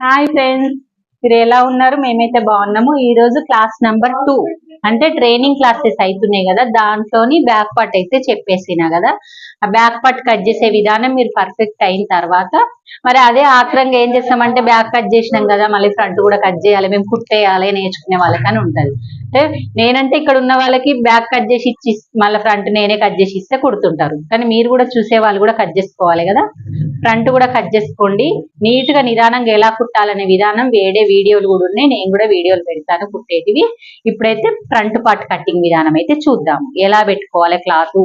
Hi friends మీరు ఎలా ఉన్నారు? మేమైతే బాగున్నాము. ఈ రోజు క్లాస్ నెంబర్ టూ అంటే ట్రైనింగ్ క్లాసెస్ అవుతున్నాయి కదా. దాంట్లోని బ్యాక్ పార్ట్ అయితే చెప్పేసినా కదా. ఆ బ్యాక్ పార్ట్ కట్ చేసే విధానం మీరు పర్ఫెక్ట్ అయిన తర్వాత మరి అదే ఆత్రంగా ఏం చేస్తామంటే బ్యాక్ కట్ చేసినాం కదా. మళ్ళీ ఫ్రంట్ కూడా కట్ చేయాలి. మేము కుట్టేయాలి నేర్చుకునే వాళ్ళకని ఉంటది. అంటే నేనంటే ఇక్కడ ఉన్న వాళ్ళకి బ్యాక్ కట్ చేసి ఇచ్చి మళ్ళీ ఫ్రంట్ నేనే కట్ చేసి ఇస్తే కుడుతుంటారు. కానీ మీరు కూడా చూసే వాళ్ళు కూడా కట్ చేసుకోవాలి కదా. ఫ్రంట్ కూడా కట్ చేసుకోండి. నీట్గా నిదానంగా ఎలా కుట్టాలనే విధానం వేడే వీడియోలు కూడా ఉన్నాయి. నేను కూడా వీడియోలు పెడతాను కుట్టేటివి. ఇప్పుడైతే ఫ్రంట్ పార్ట్ కటింగ్ విధానం అయితే చూద్దాం. ఎలా పెట్టుకోవాలి క్లాత్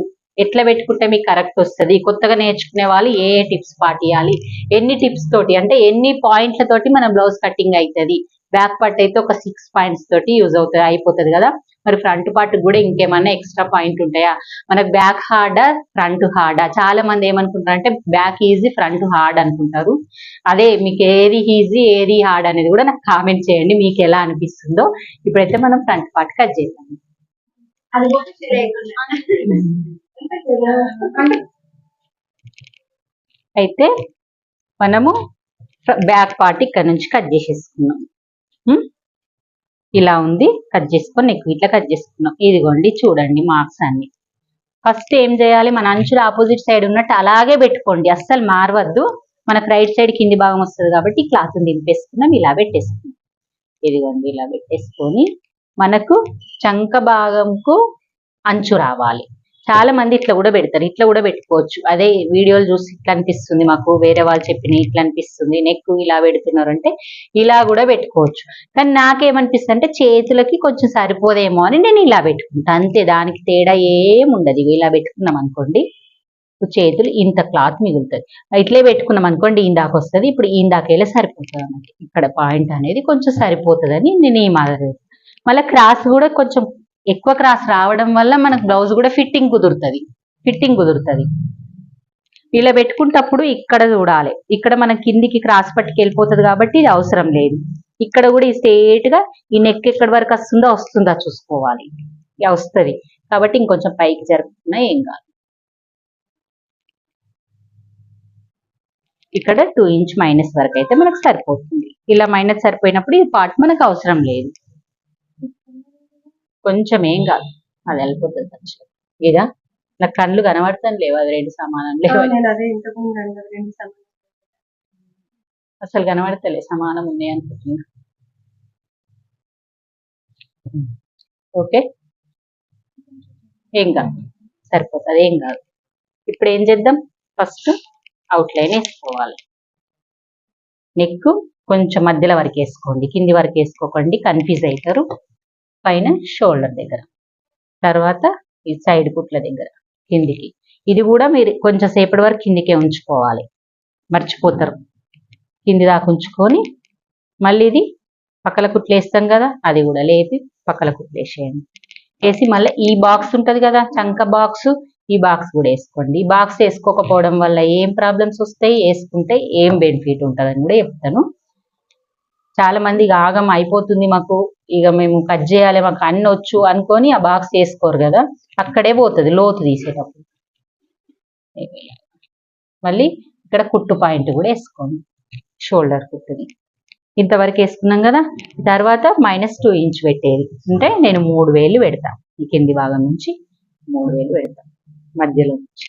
ఎట్లా పెట్టుకుంటే మీకు కరెక్ట్ వస్తుంది? కొత్తగా నేర్చుకునే వాళ్ళు ఏ ఏ టిప్స్ పాటియాలి? ఎన్ని టిప్స్ తోటి అంటే ఎన్ని పాయింట్ల తోటి మన బ్లౌజ్ కటింగ్ అవుతుంది? బ్యాక్ పార్ట్ అయితే ఒక సిక్స్ పాయింట్స్ తోటి యూజ్ అవుతుంది అయిపోతుంది కదా? మరి ఫ్రంట్ పార్ట్ కూడా ఇంకేమన్నా ఎక్స్ట్రా పాయింట్ ఉంటాయా? మనకు బ్యాక్ హార్డా ఫ్రంట్ హార్డా చాలా మంది ఏమనుకుంటారు అంటే బ్యాక్ ఈజీ ఫ్రంట్ హార్డ్ అనుకుంటారు. అదే మీకు ఏది ఈజీ ఏది హార్డ్ అనేది కూడా నాకు కామెంట్ చేయండి మీకు ఎలా అనిపిస్తుందో. ఇప్పుడైతే మనం ఫ్రంట్ పార్ట్ కట్ చేద్దాం. అయితే మనము బ్యాక్ పార్ట్ ఇక్కడ నుంచి కట్ చేసేసుకున్నాం? ఇలా ఉంది. కట్ చేసుకొని నెక్ ఇట్లా కట్ చేసుకున్నాం. ఇదిగోండి చూడండి మార్క్స్ అన్ని. ఫస్ట్ ఏం చేయాలి? మన అంచులు ఆపోజిట్ సైడ్ ఉన్నట్టు అలాగే పెట్టుకోండి. అస్సలు మారవద్దు. మనకు రైట్ సైడ్ కింది భాగం వస్తుంది కాబట్టి క్లాత్ దింపేసుకున్నాం. ఇలా పెట్టేసుకున్నాం. ఇదిగోండి ఇలా పెట్టేసుకొని మనకు చంక భాగంకు అంచు రావాలి. చాలా మంది ఇట్లా కూడా పెడతారు. ఇట్లా కూడా పెట్టుకోవచ్చు. అదే వీడియోలు చూసి ఇట్లా అనిపిస్తుంది మాకు వేరే వాళ్ళు చెప్పిన ఇట్లా అనిపిస్తుంది నెక్ ఇలా పెడుతున్నారు అంటే ఇలా కూడా పెట్టుకోవచ్చు. కానీ నాకేమనిపిస్తుంది అంటే చేతులకి కొంచెం సరిపోదేమో అని నేను ఇలా పెట్టుకుంటా. అంతే దానికి తేడా ఏముండదు ఇవి ఇలా పెట్టుకున్నాం అనుకోండి చేతులు ఇంత క్లాత్ మిగులుతుంది ఇట్లే పెట్టుకున్నాం అనుకోండి ఇందాక వస్తుంది ఇప్పుడు ఇందాకేలా సరిపోతుంది అన్నమాట ఇక్కడ పాయింట్ అనేది కొంచెం సరిపోతుందని నేను ఈ మాదిరి మళ్ళీ క్రాస్ కూడా కొంచెం ఎక్కువ క్రాస్ రావడం వల్ల మనకు బ్లౌజ్ కూడా ఫిట్టింగ్ కుదురుతుంది. ఫిట్టింగ్ కుదురుతుంది. ఇలా పెట్టుకుంటప్పుడు ఇక్కడ చూడాలి. ఇక్కడ మన కిందికి క్రాస్ పట్టుకు వెళ్ళిపోతుంది కాబట్టి ఇది అవసరం లేదు. ఇక్కడ కూడా ఈ స్ట్రేట్గా ఈ నెక్ ఎక్కడి వరకు వస్తుందో వస్తుందా చూసుకోవాలి. ఇక వస్తుంది. కాబట్టి ఇంకొంచెం పైకి జరుపుకున్నా ఏం కాదు. ఇక్కడ టూ ఇంచ్ మైనస్ వరకు అయితే మనకు సరిపోతుంది. ఇలా మైనస్ సరిపోయినప్పుడు ఈ పార్ట్ మనకు అవసరం లేదు. కొంచెం ఏం కాదు. అది వెళ్ళిపోతుంది కొంచెం ఇదా? నా కళ్ళు కనబడతాను లేవు అది రెండు సమానం లేవు. అసలు కనబడతలే సమానం ఉన్నాయి అనుకుంటున్నా. ఓకే? ఏం కాదు. సరిపోతుంది ఏం కాదు. ఇప్పుడు ఏం చేద్దాం? ఫస్ట్ అవుట్లైన్ వేసుకోవాలి. నెక్ కొంచెం మధ్యలో వరకు వేసుకోండి. కింది వరకు వేసుకోకండి కన్ఫ్యూజ్ అవుతారు. పైన షోల్డర్ దగ్గర. తర్వాత ఈ సైడ్ కుట్ల దగ్గర కిందికి. ఇది కూడా మీరు కొంచెం సేపటి వరకు కిందికే ఉంచుకోవాలి. మర్చిపోతారు. కింది దాకా ఉంచుకొని మళ్ళీ ఇది పక్కల కుట్లేస్తాం కదా అది కూడా లేపి పక్కల కుట్లేసేయండి వేసి మళ్ళీ ఈ బాక్స్ ఉంటుంది కదా చంక బాక్స్ ఈ బాక్స్ కూడా వేసుకోండి. ఈ బాక్స్ వేసుకోకపోవడం వల్ల ఏం ప్రాబ్లమ్స్ వస్తాయి? వేసుకుంటే ఏం బెనిఫిట్ ఉంటుందని కూడా చెప్తాను. చాలా మంది ఆగం అయిపోతుంది మాకు. ఇక మేము కట్ చేయాలి మాకు అన్ని వచ్చు అనుకొని ఆ బాక్స్ వేసుకోరు కదా. అక్కడే పోతుంది లోతు తీసేటప్పుడు. మళ్ళీ ఇక్కడ కుట్టు పాయింట్ కూడా వేసుకోండి. షోల్డర్ కుట్టుని ఇంతవరకు వేసుకున్నాం కదా. తర్వాత మైనస్ టూ ఇంచ్ పెట్టేది. అంటే నేను మూడు వేలు పెడతా. ఈ కింది భాగం నుంచి మూడు వేలు పెడతా. మధ్యలో నుంచి.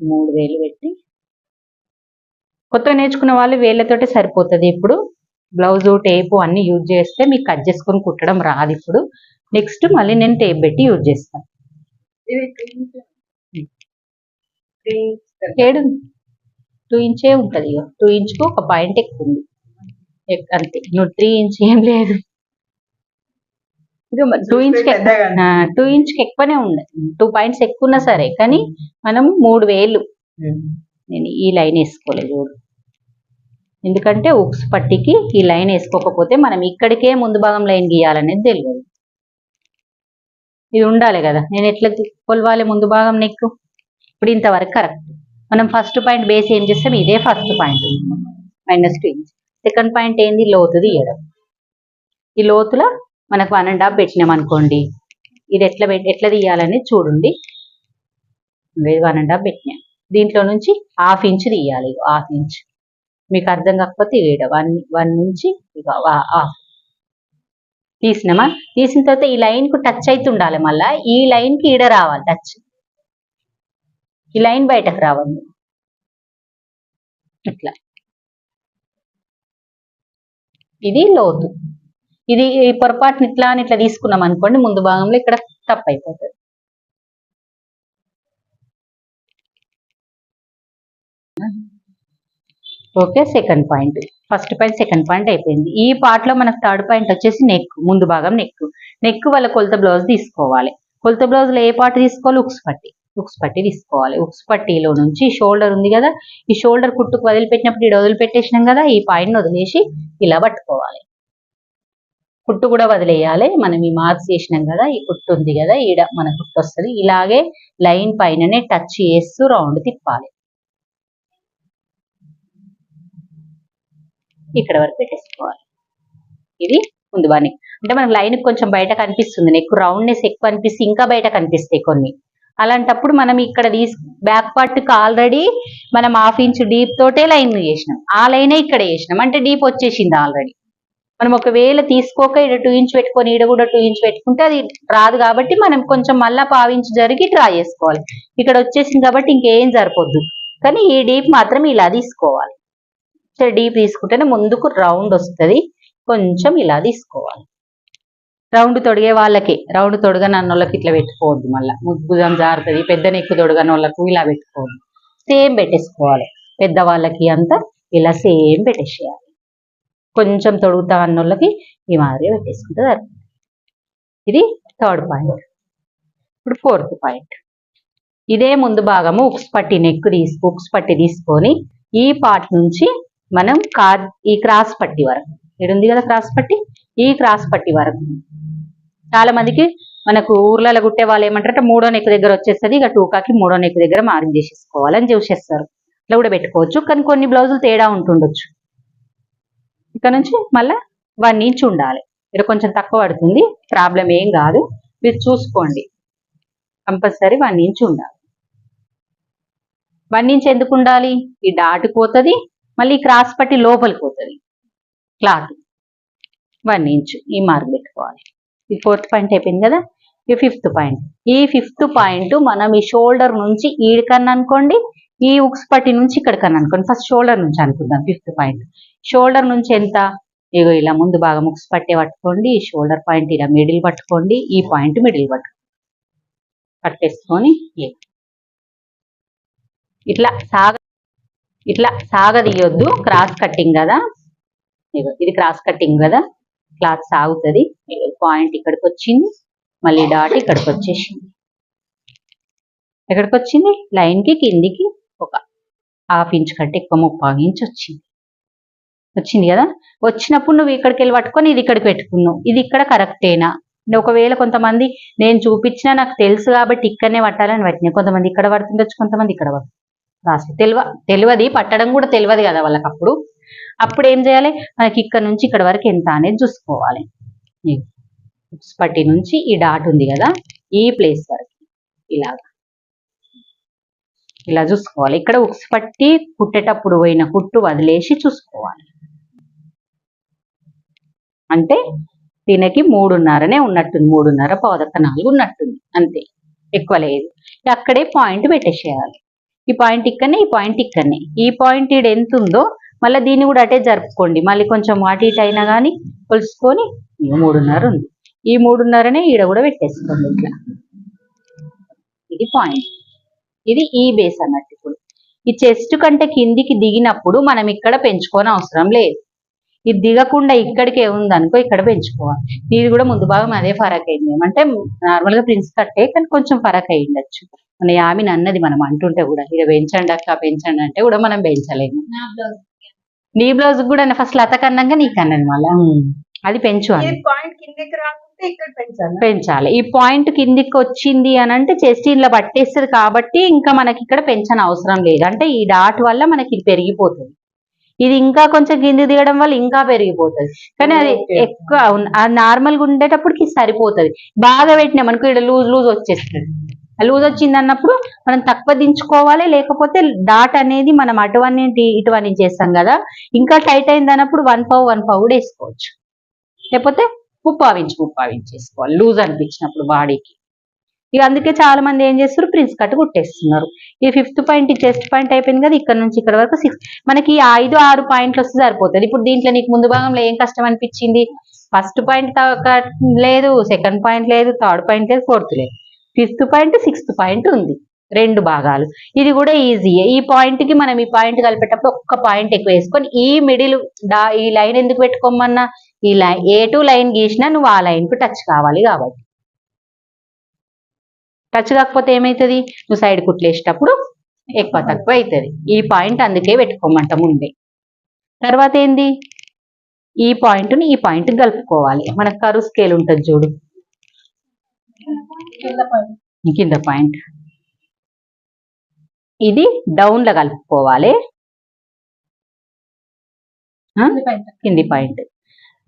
మూడు వేలు పెట్టి కొత్తగా నేర్చుకున్న వాళ్ళు వేళ్ళతోటే సరిపోతుంది ఇప్పుడు. బ్లౌజ్ టేపు అన్ని యూజ్ చేస్తే మీకు కట్ చేసుకొని కుట్టడం రాదు ఇప్పుడు. నెక్స్ట్ మళ్ళీ నేను టేప్ పెట్టి యూజ్ చేస్తాను ఇంచ్. ఇంచ్. ఏడు టూ ఇంచే ఉంటుంది ఇక టూ ఇంచ్కు ఒక పాయింట్ ఎక్కువ ఉంది. అంతే. నువ్వు త్రీ ఇంచ్ ఏం లేదు. Two inch. టూ ఇంచ్కి ఎక్కువనే ఉంది. టూ పాయింట్స్ ఎక్కువ ఉన్నా సరే కానీ మనం మూడు వేలు. నేను ఈ లైన్ వేసుకోలేదు చూడు. ఎందుకంటే ఉక్స్ పట్టికి ఈ లైన్ వేసుకోకపోతే మనం ఇక్కడికే ముందు భాగం లైన్ గీయాలనేది తెలియదు. ఇది ఉండాలి కదా. నేను ఎట్లా కొలవాలి ముందు భాగం నెక్? ఇప్పుడు ఇంతవరకు కరెక్ట్ మనం ఫస్ట్ పాయింట్ బేస్ ఏం చేస్తాం? ఇదే first point minus two inch second point ఏంది? లోతు తీయడం. ఈ లోతులో మనకు వన్ అండ్ హాఫ్ పెట్టినాం అనుకోండి. ఇది ఎట్లా ఎట్లా తీయాలని చూడండి. వన్ అండ్ హాఫ్ పెట్టినాం. దీంట్లో నుంచి హాఫ్ ఇంచ్ తీయాలి. హాఫ్ ఇంచ్ మీకు అర్థం కాకపోతే ఈడ వన్ వన్ నుంచి ఇక ఆ. తీసినామా? తీసిన తర్వాత ఈ లైన్కు టచ్ అయితే ఉండాలి మళ్ళా. ఈ లైన్కి ఈడ రావాలి టచ్ ఈ లైన్ బయటకు రావాలి. ఇట్లా. ఇది లోతు. ఇది ఈ పొరపాటుని ఇట్లా అని ఇట్లా తీసుకున్నాం అనుకోండి ముందు భాగంలో ఇక్కడ తప్పు అయిపోతుంది okay second point first point second point అయిపోయింది. ఈ పార్ట్లో మనకు థర్డ్ పాయింట్ వచ్చేసి నెక్ ముందు భాగం నెక్ నెక్ వల్ల కొలత బ్లౌజ్ తీసుకోవాలి. కొలత బ్లౌజ్లో ఏ పార్ట్ తీసుకోవాలి? ఉక్స్ పట్టి. ఉక్స్ పట్టి తీసుకోవాలి. ఉక్స్ పట్టిలో నుంచి షోల్డర్ ఉంది కదా ఈ షోల్డర్ కుట్టుకు వదిలిపెట్టినప్పుడు ఇక్కడ వదిలిపెట్టేసినాం కదా ఈ పాయింట్ వదిలేసి ఇలా పట్టుకోవాలి. కుట్టు కూడా వదిలేయాలి. మనం ఈ మార్క్స్ చేసినాం కదా ఈ కుట్టు ఉంది కదా ఈడ మన కుట్టు వస్తుంది ఇలాగే లైన్ పైననే టచ్ చేస్తూ రౌండ్ తిప్పాలి. ఇక్కడ వరకు పెట్టేసుకోవాలి. ఇది ముందు బాగానే అంటే మనకు లైన్ కొంచెం బయట కనిపిస్తుంది. నెక్ రౌండ్నెస్ ఎక్కువ అనిపిస్తే ఇంకా బయట కనిపిస్తాయి కొన్ని. అలాంటప్పుడు మనం ఇక్కడ తీసు బ్యాక్ పార్ట్కి ఆల్రెడీ మనం హాఫ్ ఇంచ్ డీప్ తోటే లైన్ చేసినాం. ఆ లైనే ఇక్కడ చేసినాం. అంటే డీప్ వచ్చేసింది ఆల్రెడీ మనం ఒకవేళ తీసుకోక ఇక్కడ టూ ఇంచ్ పెట్టుకొని ఈడ కూడా టూ ఇంచ్ పెట్టుకుంటే అది రాదు కాబట్టి మనం కొంచెం మళ్ళా పావు ఇంచ్ జరిగి డ్రా చేసుకోవాలి. ఇక్కడ వచ్చేసింది కాబట్టి ఇంకేం సరిపోద్దు. కానీ ఈ డీప్ మాత్రం ఇలా తీసుకోవాలి. సో డీప్ తీసుకుంటేనే ముందుకు రౌండ్ వస్తుంది. కొంచెం ఇలా తీసుకోవాలి. రౌండ్ తొడిగే వాళ్ళకి రౌండ్ తొడగని అన్నోళ్ళకి ఇట్లా పెట్టుకోవద్దు మళ్ళీ. ముగ్గుదం జారుతుంది పెద్ద నెక్కు తొడగని వాళ్ళకు ఇలా పెట్టుకోవద్దు. సేమ్ పెట్టేసుకోవాలి. పెద్దవాళ్ళకి అంతా ఇలా సేమ్ పెట్టేసేయాలి. కొంచెం తొడుగుతా అన్నోళ్ళకి ఈ మాదిరి పెట్టేసుకుంటే ఇది థర్డ్ పాయింట్. ఇప్పుడు ఫోర్త్ పాయింట్. ఇదే ముందు భాగము ఉక్స్ పట్టి నెక్ తీసుకు ఉక్స్ పట్టి తీసుకొని ఈ పార్ట్ నుంచి మనం కా ఈ క్రాస్ పట్టి వరకు. ఏడుంది కదా క్రాస్ పట్టి? ఈ క్రాస్ పట్టి వరకు. చాలా మందికి మనకు ఊర్లలో కుట్టే వాళ్ళు ఏమంటారంటే మూడో నెక్ దగ్గర వచ్చేస్తుంది ఇక టూకాకి మూడో నెక్ దగ్గర మార్క్ చేసేసుకోవాలని చూసేస్తారు ఇట్లా కూడా పెట్టుకోవచ్చు కానీ కొన్ని బ్లౌజులు తేడా ఉంటుండొచ్చు. ఇక్కడ నుంచి మళ్ళా వన్ ఇంచ్ ఉండాలి. ఇక్కడ కొంచెం తక్కువ పడుతుంది ప్రాబ్లం ఏం కాదు. మీరు చూసుకోండి. కంపల్సరీ వన్ ఇంచ్ ఉండాలి. వన్ ఇంచ్ ఎందుకు ఉండాలి? ఈ డాటుకు పోతుంది మళ్ళీ క్రాస్ పట్టి లోపలికి పోతుంది. క్లాత్. వన్ ఇంచ్ ఈ మార్క్ పెట్టుకోవాలి. ఈ ఫోర్త్ పాయింట్ అయిపోయింది కదా? ఈ ఫిఫ్త్ పాయింట్. ఈ ఫిఫ్త్ పాయింట్ మనం ఈ షోల్డర్ నుంచి ఈడికన్నా అనుకోండి ఈ ఉక్స్ పట్టి నుంచి ఇక్కడికన్నా అనుకోండి. ఫస్ట్ షోల్డర్ నుంచి అనుకుందాం ఫిఫ్త్ పాయింట్. షోల్డర్ నుంచి ఎంత? ఇగో ఇలా ముందు బాగా ముక్స్ పట్టే పట్టుకోండి ఈ షోల్డర్ పాయింట్ ఇలా మిడిల్ పట్టుకోండి ఈ పాయింట్ మిడిల్ పట్టు పట్టేసుకొని ఇట్లా సాగ ఇట్లా సాగదీయొద్దు క్రాస్ కట్టింగ్ కదా. ఇది క్రాస్ కట్టింగ్ కదా. క్లాత్ సాగుతుంది. పాయింట్ ఇక్కడికి వచ్చింది మళ్ళీ డాట్ ఇక్కడికి వచ్చేసింది ఎక్కడికి వచ్చింది లైన్కి కిందికి ఒక హాఫ్ ఇంచ్ కంటే ఎక్కువ ముప్పై ఇంచ్ వచ్చింది. వచ్చింది కదా? వచ్చినప్పుడు నువ్వు ఇక్కడికి వెళ్ళి పట్టుకొని ఇది ఇక్కడికి పెట్టుకున్నావు. ఇది ఇక్కడ కరెక్టేనా ఒకవేళ కొంతమంది నేను చూపించినా నాకు తెలుసు కాబట్టి ఇక్కడనే పట్టాలని పట్టినాయి కొంతమంది ఇక్కడ పడుతుండొచ్చు కొంతమంది ఇక్కడ పడుతుంది రాసి తెలివ తెలియదు పట్టడం కూడా తెలియదు కదా వాళ్ళకి అప్పుడు అప్పుడు ఏం చేయాలి? మనకి ఇక్కడ నుంచి ఇక్కడ వరకు ఎంత అనేది చూసుకోవాలి. ఉక్స్ పట్టి నుంచి ఈ డాట్ ఉంది కదా ఈ ప్లేస్ వరకు ఇలాగా. ఇలా చూసుకోవాలి. ఇక్కడ ఉక్స్ పట్టి కుట్టేటప్పుడు పోయిన కుట్టు వదిలేసి చూసుకోవాలి. అంటే దీనికి మూడున్నరనే ఉన్నట్టుంది మూడున్నర పాదక్క నాలుగు ఉన్నట్టుంది అంతే. ఎక్కువ లేదు. ఇక అక్కడే పాయింట్ పెట్టేసేయాలి. ఈ పాయింట్ ఇక్కడనే ఈ పాయింట్ ఇక్కడనే. ఈ పాయింట్ ఇడ ఎంత ఉందో మళ్ళీ దీన్ని కూడా అటే జరుపుకోండి. మళ్ళీ కొంచెం అటు ఇటు అయినా కానీ కొలుసుకొని మూడున్నర ఉంది. ఈ మూడున్నరనే ఈడ కూడా పెట్టేసుకోండి ఇట్లా. ఇది పాయింట్. ఇది ఈ బేస్ అన్నట్టు ఇప్పుడు. ఈ చెస్ట్ కంటే కిందికి దిగినప్పుడు మనం ఇక్కడ పెంచుకోని అవసరం లేదు. ఇది దిగకుండా ఇక్కడికే ఉందనుకో ఇక్కడ పెంచుకోవాలి ఇది కూడా ముందు భాగం అదే ఫరక్ అయింది ఏమంటే నార్మల్గా ప్రిన్స్ కట్టే కానీ కొంచెం ఫరక్ అయి ఉండొచ్చు. మన యామిని అన్నది మనం అంటుంటే కూడా ఇక పెంచండి అక్క పెంచండి అంటే కూడా మనం పెంచలేము. నా బ్లౌజ్ కూడా ఫస్ట్ లత కన్నాక నీకు అన్నది మళ్ళీ. అది పెంచు పెంచాలి? ఈ పాయింట్ కిందికి వచ్చింది అని అంటే చెస్ట్ ఇలా పట్టేస్తుంది కాబట్టి ఇంకా మనకి ఇక్కడ పెంచని అవసరం లేదు. అంటే ఈ డాట్ వల్ల మనకి ఇది పెరిగిపోతుంది. ఇది ఇంకా కొంచెం కింది దిగడం వల్ల ఇంకా పెరిగిపోతుంది. కానీ అది. ఎక్కువ నార్మల్గా ఉండేటప్పటికి సరిపోతుంది. బాగా పెట్టినాం అనుకో ఇక్కడ లూజ్ లూజ్ వచ్చేస్తుంది. లూజ్ వచ్చింది అన్నప్పుడు మనం తక్కువ దించుకోవాలి లేకపోతే డాట్ అనేది మనం అటువన్నీ ఇటువన్నీ చేస్తాం కదా. ఇంకా టైట్ అయింది అన్నప్పుడు వన్ పావు వన్ పావు కూడా వేసుకోవచ్చు. లేకపోతే ఉప్పావించి వేసుకోవాలి లూజ్ అనిపించినప్పుడు బాడీకి. ఇక అందుకే చాలా మంది ఏం చేస్తారు ప్రిన్స్ కట్ కుట్టేస్తున్నారు. ఈ ఫిఫ్త్ పాయింట్ ఈ చెస్ట్ పాయింట్ అయిపోయింది కదా ఇక్కడ నుంచి ఇక్కడ వరకు సిక్స్ మనకి ఐదు ఆరు పాయింట్లు వస్తే సరిపోతుంది. ఇప్పుడు దీంట్లో నీకు ముందు భాగంలో ఏం కష్టం అనిపించింది? ఫస్ట్ పాయింట్ లేదు సెకండ్ పాయింట్ లేదు థర్డ్ పాయింట్ లేదు ఫోర్త్ లేదు. ఫిఫ్త్ పాయింట్ సిక్స్త్ పాయింట్ ఉంది. రెండు భాగాలు. ఇది కూడా ఈజీయే ఈ పాయింట్కి మనం ఈ పాయింట్ కలిపేటప్పుడు ఒక్క పాయింట్ ఎక్కువ వేసుకొని ఈ మిడిల్ డా ఈ లైన్ ఎందుకు పెట్టుకోమన్నా? ఈ లైన్ ఏ టూ లైన్ గీసినా నువ్వు ఆ లైన్కు టచ్ కావాలి కాబట్టి. టచ్ కాకపోతే ఏమవుతుంది నువ్వు సైడ్ కుట్లేసేటప్పుడు ఎక్కువ తక్కువ అవుతుంది. ఈ పాయింట్ అందుకే పెట్టుకోమంట ముందే. తర్వాత ఏంది? ఈ పాయింట్ని ఈ పాయింట్ కలుపుకోవాలి. మనకు కరువు స్కేల్ ఉంటుంది చూడు. కింద పాయింట్ ఇది డౌన్లో కలుపుకోవాలి? కింద పాయింట్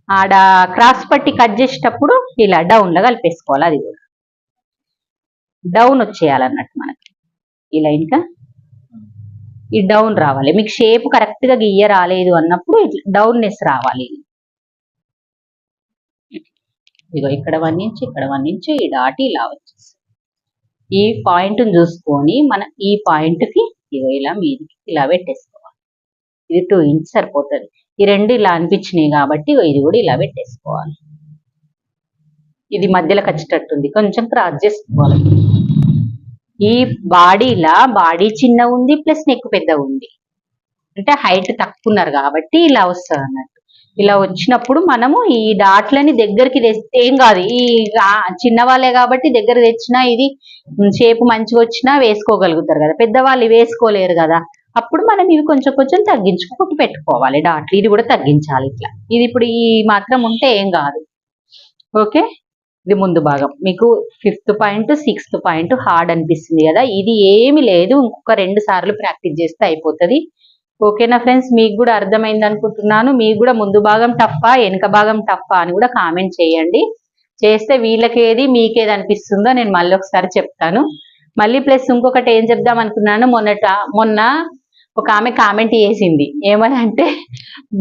ఆడ క్రాస్ పట్టి కట్ చేసేటప్పుడు ఇలా డౌన్లో కలిపేసుకోవాలి అది కూడా. డౌన్ వచ్చేయాలన్నట్టు మనకి. ఈ లైన్ కా? ఈ డౌన్ రావాలి. మీకు షేప్ కరెక్ట్గా గీయ రాలేదు అన్నప్పుడు డౌన్నెస్ రావాలి. ఇదిగో ఇక్కడ వన్ ఇంచ్ ఇక్కడ వన్ ఇంచ్ ఈ డాట్ ఇలా వచ్చేసి ఈ పాయింట్ చూసుకొని మన ఈ పాయింట్కి ఇదిగో ఇలా మీదికి ఇలా పెట్టేసుకోవాలి. ఇది టూ ఇంచ్ సరిపోతుంది. ఈ రెండు ఇలా అనిపించినాయి కాబట్టి ఇది కూడా ఇలా పెట్టేసుకోవాలి. ఇది మధ్యలో వచ్చేటట్టుంది కొంచెం క్రాస్ చేసుకోవాలి. ఈ బాడీలా బాడీ చిన్న ఉంది ప్లస్ నెక్ పెద్ద ఉంది. అంటే హైట్ తక్కువ ఉన్నారు కాబట్టి ఇలా వస్తుంది అన్నట్టు. ఇలా వచ్చినప్పుడు మనము ఈ డాట్లని దగ్గరికి తెస్తే ఏం కాదు ఈ చిన్నవాళ్ళే కాబట్టి దగ్గర తెచ్చినా ఇది షేప్ మంచిగా వచ్చినా వేసుకోగలుగుతారు కదా. పెద్దవాళ్ళు వేసుకోలేరు కదా. అప్పుడు మనం ఇవి కొంచెం కొంచెం తగ్గించుకుంటూ పెట్టుకోవాలి. డాట్లు ఇది కూడా తగ్గించాలి ఇట్లా. ఇది ఇప్పుడు ఈ మాత్రం ఉంటే ఏం కాదు. ఓకే? ఇది ముందు భాగం. మీకు fifth point sixth point hard అనిపిస్తుంది కదా? ఇది ఏమి లేదు. ఇంకొక రెండు సార్లు ప్రాక్టీస్ చేస్తే అయిపోతుంది. ఓకేనా ఫ్రెండ్స్ మీకు కూడా అర్థమైంది అనుకుంటున్నాను. మీకు కూడా ముందు భాగం టఫా వెనుక భాగం టఫా అని కూడా కామెంట్ చేయండి. చేస్తే వీళ్ళకి ఏది మీకేది అనిపిస్తుందో నేను మళ్ళీ ఒకసారి చెప్తాను. మళ్ళీ ప్లస్ ఇంకొకటి ఏం చెప్దాం అనుకున్నాను? మొన్నట మొన్న ఒక ఆమె కామెంట్ చేసింది. ఏమనంటే అంటే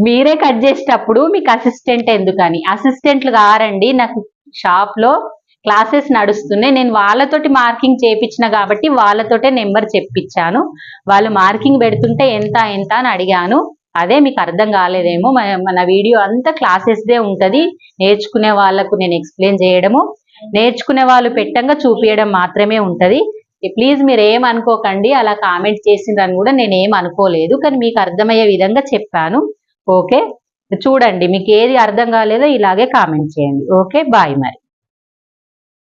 మీరే కట్ చేసేటప్పుడు మీకు అసిస్టెంట్ ఎందుకని? అసిస్టెంట్లు కారండి. నాకు షాప్లో క్లాసెస్ నడుస్తున్నాయి. నేను వాళ్ళతోటి మార్కింగ్ చేపించిన కాబట్టి వాళ్ళతోటే నెంబర్ చెప్పించాను. వాళ్ళు మార్కింగ్ పెడుతుంటే ఎంత ఎంత అని అడిగాను. అదే మీకు అర్థం కాలేదేమో. మన- వీడియో అంతా క్లాసెస్దే ఉంటది. నేర్చుకునే వాళ్ళకు నేను ఎక్స్ప్లెయిన్ చేయడము. నేర్చుకునే వాళ్ళు పెట్టంగా చూపించడం మాత్రమే ఉంటుంది. ప్లీజ్ మీరు ఏం అనుకోకండి. అలా కామెంట్ చేసిందని కూడా నేను ఏం అనుకోలేదు. కానీ మీకు అర్థమయ్యే విధంగా చెప్పాను. ఓకే చూడండి మీకు ఏది అర్థం కాలేదో ఇలాగే కామెంట్ చేయండి. ఓకే బాయ్ మరి.